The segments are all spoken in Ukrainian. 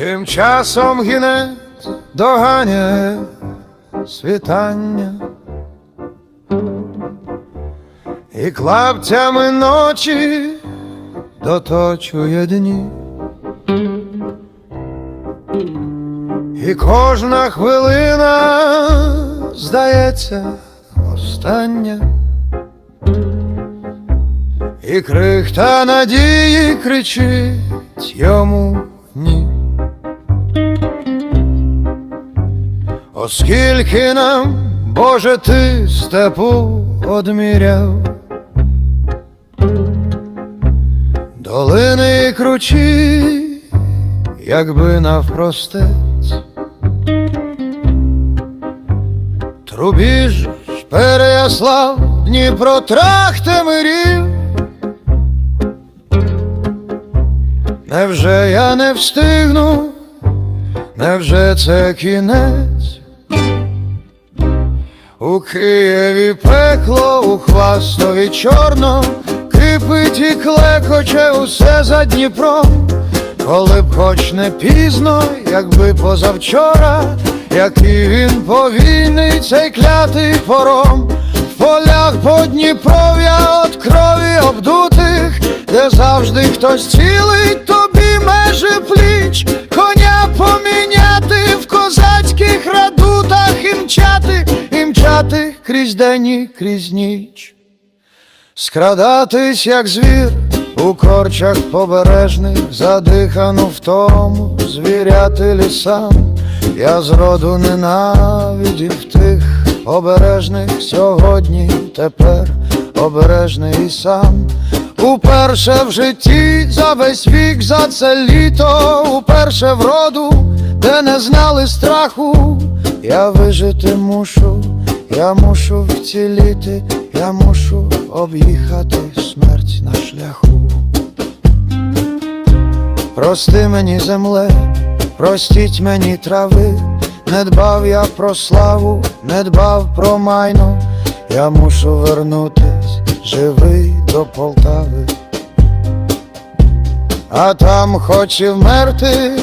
Тим часом гінець доганяє світання, і клаптями ночі доточує дні, і кожна хвилина здається остання, і крихта надії кричить йому ні. Оскільки нам, Боже, ти степу одміряв, долини і кручі, якби навпростець, Трубіж, Переяслав, Дніпро, Трахтимирів. Невже я не встигну? Невже це кінець? У Києві пекло, у Хвастові чорно, кипить і клекоче усе за Дніпром, коли б хоч не пізно, якби позавчора, який він повільний цей клятий пором, в полях по Дніпров'я от крові обдутих, де завжди хтось цілить тобі межі пліч, коня поміняти крізь день і крізь ніч. Скрадатись, як звір, у корчах побережних, задихану втому, звіряти лісам, я зроду ненавидів тих обережних сьогодні, тепер обережний сам. Уперше в житті за весь вік, за це літо, уперше в роду, де не знали страху, я вижити мушу, я мушу вціліти, я мушу об'їхати смерть на шляху. Прости мені земле, простіть мені трави, не дбав я про славу, не дбав про майно, я мушу вернутись живий до Полтави. А там хоч і вмерти,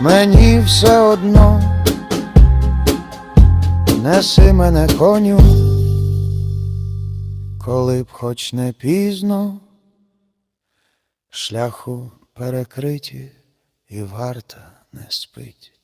мені все одно, неси мене коню, коли б хоч не пізно, шляху перекриті і варта не спить.